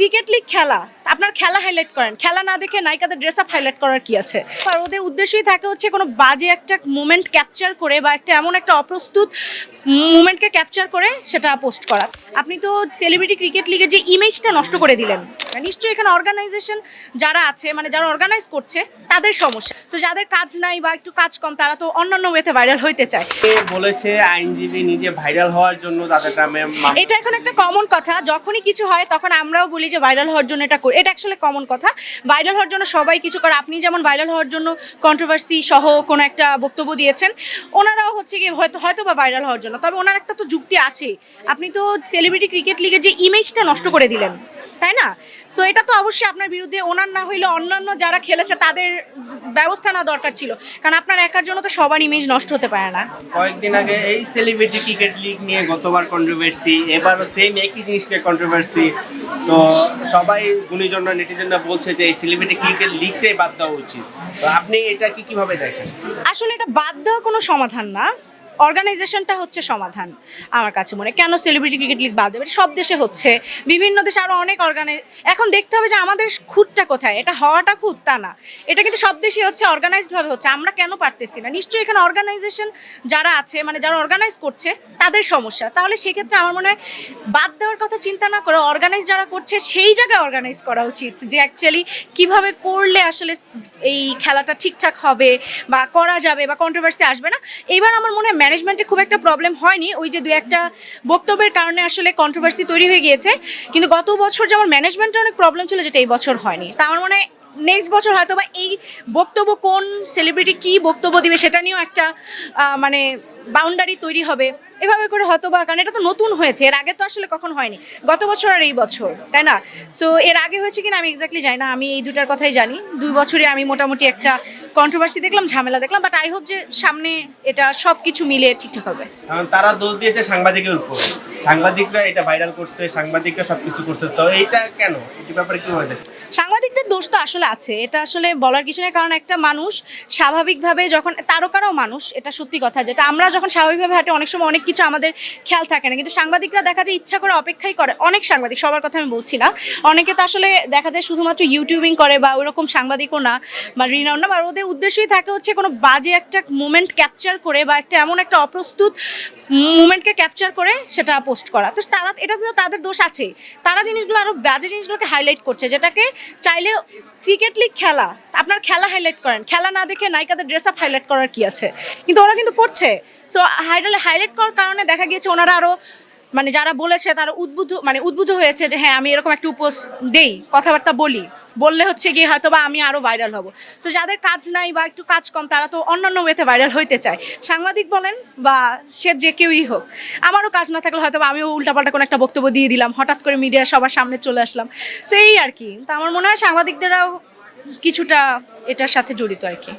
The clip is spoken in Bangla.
ক্রিকেট লিগ খেলা, আপনার খেলা হাইলাইট করেন। খেলা না দেখে নায়িকাদের ড্রেস আপ হাইলাইট করার কি আছে? আর ওদের উদ্দেশ্যই থাকে হচ্ছে কোনো বাজে একটা মুমেন্ট ক্যাপচার করে বা একটা এমন একটা অপ্রস্তুত মুমেন্টকে ক্যাপচার করে সেটা পোস্ট করা। আপনি তো সেলিব্রিটি ক্রিকেট লিগের যে ইমেজটা নষ্ট করে দিলেন নিশ্চয়ই এখানে অর্গানাইজেশন যারা আছে মানে যারা অর্গানাইজ করছে তাদের সমস্যা। তো যাদের কাজ নাই বা একটু কাজ কম তারা তো অন্যান্য ওয়েতে ভাইরাল হইতে চায়। বলেছে আইনজীবী নিজে ভাইরাল হওয়ার জন্য তাদের নামে এটা এখন একটা কমন কথা যখনই কিছু হয় তখন আমরাও বলি যে ভাইরাল হওয়ার জন্য এটা করি এটা অ্যাকচুয়ালি কমন কথা। ভাইরাল হওয়ার জন্য সবাই কিছু করে আপনি যেমন ভাইরাল হওয়ার জন্য কন্ট্রোভার্সি সহ কোনো একটা বক্তব্য দিয়েছেন ওনারাও হচ্ছে কি হয়তো হয়তো বা ভাইরাল হওয়ার জন্য। তবে ওনার একটা তো যুক্তি আছে আপনি তো সেলিব্রিটি ক্রিকেট লিগের যে ইমেজটা নষ্ট করে দিলেন। তাই না? সো এটা তো অবশ্যই আপনার বিরুদ্ধে ওনার না হইলে অন্যান্য যারা খেলেছে তাদের ব্যবস্থা নেওয়া দরকার ছিল। কারণ আপনার একার জন্য তো সবার ইমেজ নষ্ট হতে পারে না। কয়েকদিন আগে এই সেলিব্রিটি ক্রিকেট লিগ নিয়ে গতবার কন্ট্রোভার্সি এবারও সেম একই জিনিস নিয়ে কন্ট্রোভার্সি তো সবাই গুণীজনরা নেটিজনরা বলছে যে এই সেলিব্রিটি ক্রিকেট লিগটাই বাদ দেওয়া উচিত। তো আপনি এটা কি কীভাবে দেখেন? আসলে এটা বাদ দেওয়া কোনো সমাধান না। অর্গানাইজেশনটা হচ্ছে সমাধান, আমার কাছে মনে কেন সেলিব্রিটি ক্রিকেট লিগ বাদ দেবে? সব দেশে হচ্ছে। বিভিন্ন দেশে আরও অনেক অর্গানাইজ এখন দেখতে হবে যে আমাদের খুঁতটা কোথায়? এটা হওয়াটা খুঁত, তা না। এটা কিন্তু সব দেশে হচ্ছে অর্গানাইজডভাবে হচ্ছে। আমরা কেন পারতেছি না? নিশ্চয়ই এখানে অর্গানাইজেশন যারা আছে মানে যারা অর্গানাইজ করছে, তাদের সমস্যা। তাহলে সেক্ষেত্রে আমার মনে হয় বাদ দেওয়ার কথা চিন্তা না করে অর্গানাইজ যারা করছে, সেই জায়গায় অর্গানাইজ করা উচিত। যে অ্যাকচুয়ালি কীভাবে করলে আসলে এই খেলাটা ঠিকঠাক হবে বা করা যাবে বা কন্ট্রোভার্সি আসবে না? এবার আমার মনে হয় ম্যানেজমেন্টে খুব একটা প্রবলেম হয়নি। ওই যে দু একটা বক্তব্যের কারণে আসলে কন্ট্রোভার্সি তৈরি হয়ে গিয়েছে। কিন্তু গত বছর যেমন ম্যানেজমেন্টে অনেক প্রবলেম ছিল, যেটা এই বছর হয়নি। তা আমার মনে হয় নেক্সট বছর হয়তো বা এই বক্তব্য কোন সেলিব্রিটি কি বক্তব্য দিবে সেটা নিয়েও একটা মানে বাউন্ডারি তৈরি হবে। এভাবে করে হয়তো বা, কারণ এটা তো নতুন হয়েছে, এর আগে তো আসলে কখন হয়নি। গত বছর আর এই বছর, তাই না? সো এর আগে হয়েছে কিনা আমি এক্স্যাক্টলি জানি না, আমি এই দুটার কথাই জানি। দুই বছরে আমি মোটামুটি একটা কন্ট্রোভার্সি দেখলাম, ঝামেলা দেখলাম বাট আই হোপ যে সামনে এটা সব কিছু মিলে ঠিকঠাক হবে। তারা দোষ দিয়েছে সাংবাদিকের উপর। সাংবাদিকরা এটা ভাইরাল করছে, সাংবাদিকরা সবকিছু করছে। তো এইটা কেন? এই ব্যাপারে কি হয় সাংবাদিকদের দোষ তো আসলে আছে। এটা আসলে বলার কিছু নেই, কারণ একটা মানুষ স্বাভাবিকভাবে যখন, তারকারাও মানুষ, এটা সত্যি কথা। যেটা আমরা যখন স্বাভাবিকভাবে হাঁটি, অনেক সময় অনেক কিছু আমাদের খেয়াল থাকে না। কিন্তু সাংবাদিকরা দেখা যায় ইচ্ছা করে অপেক্ষাই করে। অনেক সাংবাদিক, সবার কথা আমি বলছি না। অনেকে তো আসলে দেখা যায় শুধুমাত্র ইউটিউবিং করে বা ওইরকম সাংবাদিকও না বা রিনাউন না, বা ওদের উদ্দেশ্যই থাকে হচ্ছে কোনো বাজে একটা মুমেন্ট ক্যাপচার করে বা একটা এমন একটা অপ্রস্তুত মুমেন্টকে ক্যাপচার করে সেটা পোস্ট করা। তো তারা, এটা তো তাদের দোষ আছে তারা জিনিসগুলো আরও বাজে জিনিসগুলোকে হাইলাইট করছে, যেটাকে চাইলে ক্রিকেট লিগ খেলা, আপনার খেলা হাইলাইট করেন। খেলা না দেখে নায়িকাদের ড্রেস আপ হাইলাইট করার কি আছে? কিন্তু ওরা কিন্তু করছে। সো হাইডালে হাইলাইট করার কারণে দেখা গিয়েছে ওনারা আরও মানে যারা বলেছে তারা উদ্বুদ্ধ মানে উদ্বুদ্ধ হয়েছে যে হ্যাঁ আমি এরকম একটা উপোস দেই, কথাবার্তা বলি। বললে হচ্ছে কি হয়তো বা আমি আরও ভাইরাল হব। তো যাদের কাজ নাই বা একটু কাজ কম, তারা তো অন্যান্য ওয়েতে ভাইরাল হইতে চায়। সাংবাদিক বলেন বা সে যে কেউই হোক, আমারও কাজ না থাকলে হয়তো বা আমিও উল্টাপাল্টা কোনো একটা বক্তব্য দিয়ে দিলাম, হঠাৎ করে মিডিয়া সবার সামনে চলে আসলাম। তো এই আর কি। তো আমার মনে হয় সাংবাদিকদেরও কিছুটা এটার সাথে জড়িত আর কি।